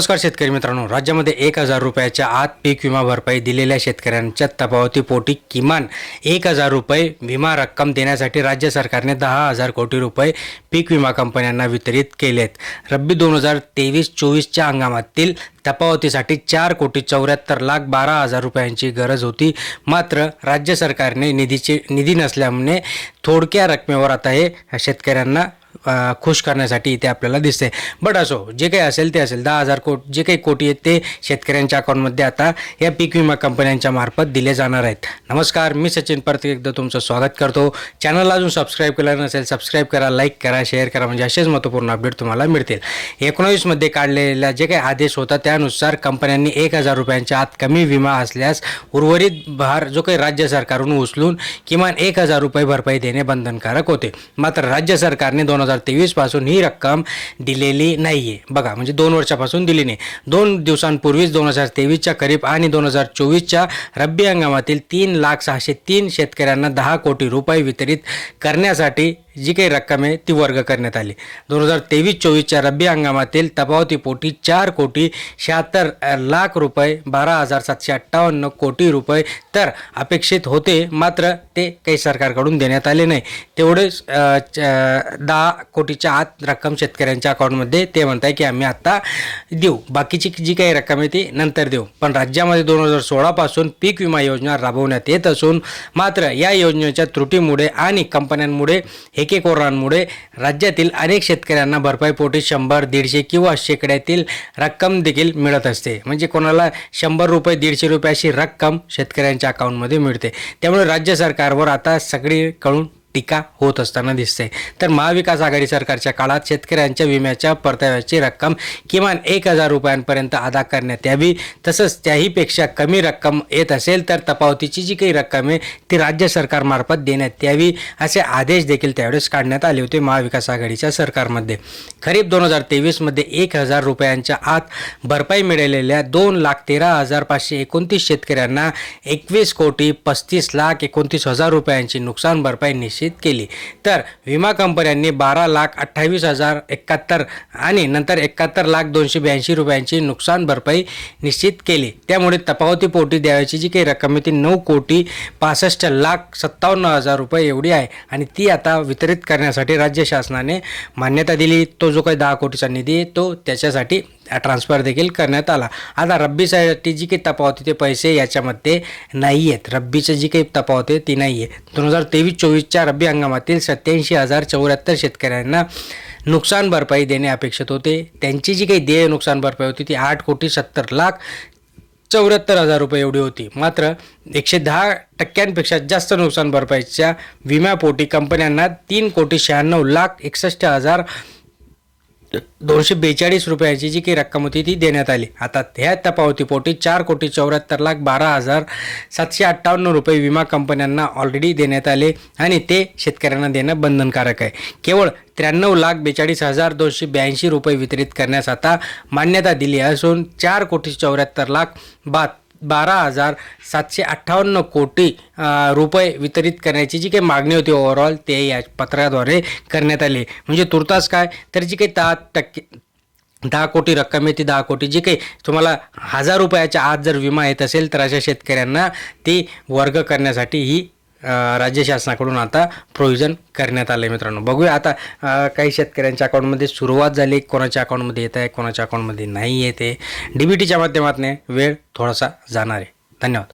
नमस्कार शेतकरी मित्रांनो. राज्यामध्ये एक हजार रुपयाच्या आत पीक विमा भरपाई दिलेल्या शेतकऱ्यांच्या तपावती पोटी किमान एक हजार रुपये विमा रक्कम देण्यासाठी राज्य सरकारने दहा हजार कोटी रुपये पीक विमा कंपन्यांना वितरित केलेत. रब्बी दोन हजार तेवीस चोवीसच्या हंगामातील तपावतीसाठी चार कोटी चौऱ्याहत्तर लाख बारा हजार रुपयांची गरज होती. मात्र राज्य सरकारने निधीचे निधी नसल्यामुळे थोडक्या रकमेवर आता हे शेतकऱ्यांना खुश करण्यासाठी इथे आपल्याला दिसते बट असो जे काही असेल ते असेल. दहा हजार कोट जे काही कोटी आहेत ते शेतकऱ्यांच्या अकाउंटमध्ये आता या पीक विमा कंपन्यांच्या मार्फत दिले जाणार आहेत. नमस्कार मी सचिन परत एकदा तुमचं स्वागत करतो. चॅनलला अजून सबस्क्राईब केलं नसेल सबस्क्राईब करा लाईक करा शेअर करा म्हणजे असेच महत्त्वपूर्ण अपडेट तुम्हाला मिळतील. एकोणावीसमध्ये काढलेला जे काही आदेश होता त्यानुसार कंपन्यांनी एक हजार रुपयांच्या आत कमी विमा असल्यास उर्वरित भार जो काही राज्य सरकारकडून उचलून किमान एक हजार रुपये भरपाई देणे बंधनकारक होते. मात्र राज्य सरकारने दोन हजार तेवीसपासून ही रक्कम दिलेली नाही आहे बघा म्हणजे दोन वर्षापासून दिली नाही. दोन दिवसांपूर्वीच दोन हजार तेवीसच्या खरीप आणि दोन हजार चोवीसच्या रब्बी हंगामातील तीन लाख सहाशे तीन शेतकऱ्यांना दहा कोटी रुपये वितरित करण्यासाठी जी काही रक्कम आहे ती वर्ग करण्यात आली. दोन हजार तेवीस चोवीसच्या रब्बी हंगामातील तफावतीपोटी चार कोटी शहात्तर लाख रुपये बारा हजार सातशे अठ्ठावन्न कोटी रुपये. तर अपेक्षित होते मात्र ते काही सरकारकडून देण्यात आले नाही. तेवढेच च- दहा कोटीच्या आत रक्कम शेतकऱ्यांच्या अकाउंटमध्ये ते म्हणत आहे की आम्ही आत्ता देऊ. बाकीची जी काही रक्कम आहे ती नंतर देऊ. पण राज्यामध्ये दोन हजार सोळापासून पीक विमा योजना राबवण्यात येत असून मात्र या योजनेच्या त्रुटीमुळे आणि कंपन्यांमुळे हेकेकोरांमुळे राज्यातील अनेक शेतकऱ्यांना भरपाईपोटी शंभर दीडशे किंवा शेकड्यातील रक्कम देखील मिळत असते. म्हणजे कोणाला शंभर रुपये दीडशे रुपये अशी रक्कम शेतकऱ्यांच्या अकाउंटमध्ये मिळते. त्यामुळे राज्य सरकारवर आता सगळीकडून टीका होत असताना दिसते. तर महाविकास आघाडी सरकारच्या काळात शेतकऱ्यांच्या विम्याच्या परताव्याची रक्कम किमान एक हजार रुपयांपर्यंत अदा करण्यात यावी. तसंच त्याहीपेक्षा कमी रक्कम येत असेल तर तपावतीची जी काही रक्कम आहे ती राज्य सरकारमार्फत देण्यात यावी असे आदेश देखील त्यावेळेस काढण्यात आले होते महाविकास आघाडीच्या सरकारमध्ये. खरीप दोन हजार तेवीसमध्ये एक हजार रुपयांच्या आत भरपाई मिळालेल्या दोन लाख तेरा हजार पाचशे एकोणतीस शेतकऱ्यांना एकवीस कोटी पस्तीस लाख एकोणतीस हजार रुपयांची नुकसान भरपाई निश्चित केली. तर विमा कंपन्यांनी बारा लाख अठ्ठावीस हजार एकाहत्तर आणि नंतर एकाहत्तर लाख दोनशे ब्याऐंशी रुपयांची नुकसान भरपाई निश्चित केली. त्यामुळे तपावती पोटी द्यावयाची जी काही रक्कम आहे ती नऊ कोटी पासष्ट लाख सत्तावन्न हजार रुपये एवढी आहे आणि ती आता वितरित करण्यासाठी राज्य शासनाने मान्यता दिली. तो जो काही दहा कोटीचा निधी आहे तो त्याच्यासाठी ट्रान्सफर देखील करण्यात आला. आता रब्बीसाठी जी काही तपावती ते पैसे याच्यामध्ये नाही आहेत रब्बीचं जी काही तपावती ती नाही आहे दोन हजार तेवीस चोवीसच्या रब्बी हंगामातील सत्याऐंशी हजार चौऱ्याहत्तर शेतकऱ्यांना नुकसान भरपाई देणे अपेक्षित होते. त्यांची जी काही देय नुकसान भरपाई होती ती आठ कोटी सत्तर लाख चौऱ्याहत्तर हजार रुपये एवढी होती. मात्र एकशे दहा टक्क्यांपेक्षा जास्त नुकसान भरपाईच्या विम्यापोटी कंपन्यांना तीन कोटी शहाण्णव लाख एकसष्ट हजार दोनशे बेचाळीस रुपयाची जी काही रक्कम होती ती देण्यात आली. आता ह्या तपावतीपोटी चार कोटी चौऱ्याहत्तर लाख बारा हजार सातशे अठ्ठावन्न रुपये विमा कंपन्यांना ऑलरेडी देण्यात आले आणि ते शेतकऱ्यांना देणं बंधनकारक आहे. केवळ त्र्याण्णव लाख बेचाळीस हजार दोनशे ब्याऐंशी रुपये वितरित करण्यास आता मान्यता दिली असून चार कोटी चौऱ्याहत्तर लाख बा बारा हजार सातशे अठ्ठावन्न कोटी रुपये वितरित करण्याची जी काही मागणी होती ओव्हरऑल ते या पत्राद्वारे करण्यात आली. म्हणजे तुर्तास काय? तर जी काही दहा टक्के दहा कोटी रक्कम आहे ती दहा कोटी जी काही तुम्हाला हजार रुपयाच्या आत जर विमा येत असेल तर अशा शेतकऱ्यांना ती वर्ग करण्यासाठी ही राज्य शासनाकडून आता प्रोव्हिजन करण्यात आलं आहे मित्रांनो. बघूया आता काही शेतकऱ्यांच्या अकाउंटमध्ये सुरुवात झाली कोणाच्या अकाउंटमध्ये येत आहे कोणाच्या अकाउंटमध्ये नाही येते डी बी टीच्या माध्यमातून वेळ थोडासा जाणार आहे. धन्यवाद.